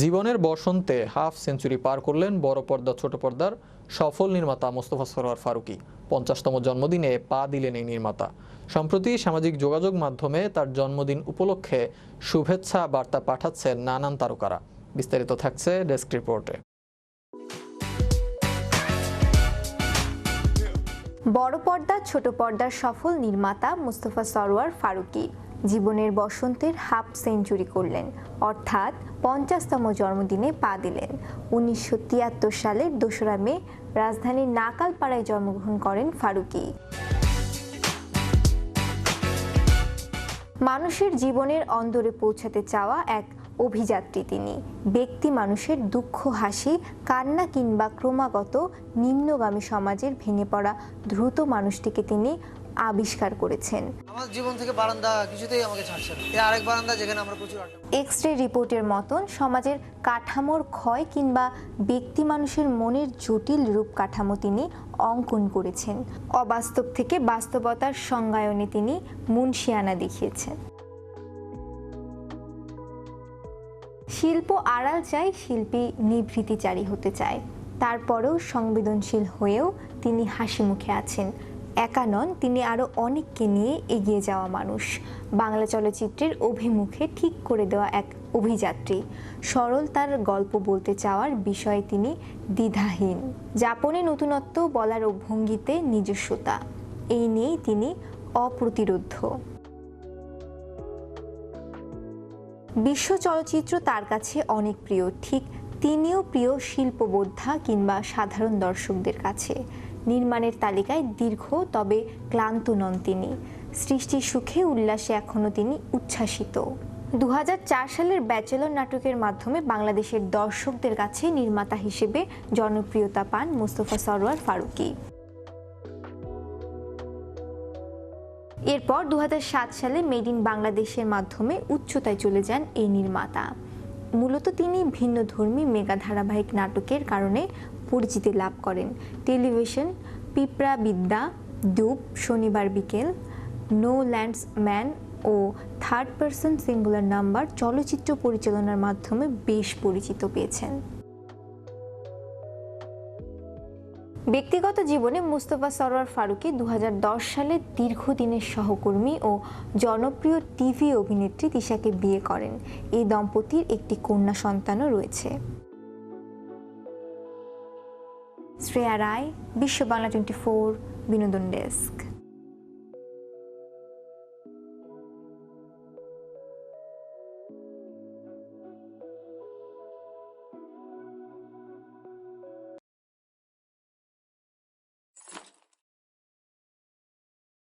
জীবনের বসন্তে half century পার করলেন বড় পর্দা, ছোট পর্দার সফল নির্মাতা মোস্তফা সরোয়ার ফারুকী। পঞ্চাশতম জন্মদিনে পা দিলেন এই নির্মাতা। সম্প্রতি সামাজিক যোগাযোগ মাধ্যমে তার জন্মদিন উপলক্ষে শুভেচ্ছা বার্তা পাঠাচ্ছেন নানান তারকারা। বিস্তারিত থাকছে ডেস্ক রিপোর্টে। বড় পর্দা, ছোট পর্দার সফল নির্মাতা মুস্তফা সরোয়ার ফারুকী। জীবনের বসন্তের হাফ সেঞ্চুরি করলেন, অর্থাৎ পঞ্চাশতম জন্মদিনে পা দিলেন। উনিশশো তিয়াত্তর সালের দোসরা মে রাজধানীর নাকালপাড়ায় জন্মগ্রহণ করেন ফারুকি। মানুষের জীবনের অন্দরে পৌঁছাতে চাওয়া এক অভিযাত্রী তিনি। ব্যক্তি মানুষের দুঃখ হাসি কান্না কিংবা ক্রমাগত নিম্নগামী সমাজের ভেঙে পড়া দ্রুত মানুষটিকে তিনি আবিষ্কার করেছেন। আমার জীবন থেকে বারান্দা কিছুতেই আমাকে ছাড়ছে না। আরেক বারান্দা যেখানে আমরা প্রচুর এক্স রে রিপোর্টের মতন সমাজের কাঠামোর ক্ষয় কিংবা ব্যক্তি মানুষের মনের জটিল রূপ কাঠামো তিনি অঙ্কন করেছেন। অবাস্তব থেকে বাস্তবতার সংজ্ঞায়নে তিনি মুন্সিয়ানা দেখিয়েছেন। শিল্প আড়াল চাই শিল্পী নিভৃতিচারী হতে চায়। তারপরেও সংবেদনশীল হয়েও তিনি হাসি মুখে আছেন। একা নন, তিনি আরও অনেককে নিয়ে এগিয়ে যাওয়া মানুষ। বাংলা চলচ্চিত্রের অভিমুখে ঠিক করে দেওয়া এক অভিযাত্রী। সরল তার গল্প বলতে চাওয়ার বিষয়ে তিনি দ্বিধাহীন। যাপনে নতুনত্ব বলার ভঙ্গিতে নিজস্বতা। এই নিয়েই তিনি অপ্রতিরোধ্য। বিশ্ব চলচ্চিত্র তার কাছে অনেক প্রিয়, ঠিক তিনিও প্রিয় শিল্পবোদ্ধা কিংবা সাধারণ দর্শকদের কাছে। নির্মাণের তালিকায় দীর্ঘ তবে ক্লান্ত নন তিনি। সৃষ্টির সুখে উল্লাসে এখনও তিনি উচ্ছ্বাসিত। দু হাজার চার সালের ব্যাচেলর নাটকের মাধ্যমে বাংলাদেশের দর্শকদের কাছে নির্মাতা হিসেবে জনপ্রিয়তা পান মুস্তফা সরোয়ার ফারুকী। এরপর দু হাজার সাত সালে মেড ইন বাংলাদেশের মাধ্যমে উচ্চতায় চলে যান এই নির্মাতা। মূলত তিনি ভিন্ন ধর্মী মেগা ধারাবাহিক নাটকের কারণে পরিচিতি লাভ করেন। টেলিভিশন, পিঁপড়া বিদ্যা ডুব শনিবার বিকেল, নো ল্যান্ডস ম্যান ও থার্ড পার্সন সিঙ্গুলার নাম্বার চলচ্চিত্র পরিচালনার মাধ্যমে বেশ পরিচিত পেয়েছেন। ব্যক্তিগত জীবনে মুস্তফা সরোয়ার ফারুকি দু সালে দীর্ঘদিনের সহকর্মী ও জনপ্রিয় টিভি অভিনেত্রী তিশাকে বিয়ে করেন। এই দম্পতির একটি কন্যা সন্তানও রয়েছে। শ্রেয়া রায়, বিশ্ব বাংলা টোয়েন্টি ফোর, বিনোদন ডেস্ক।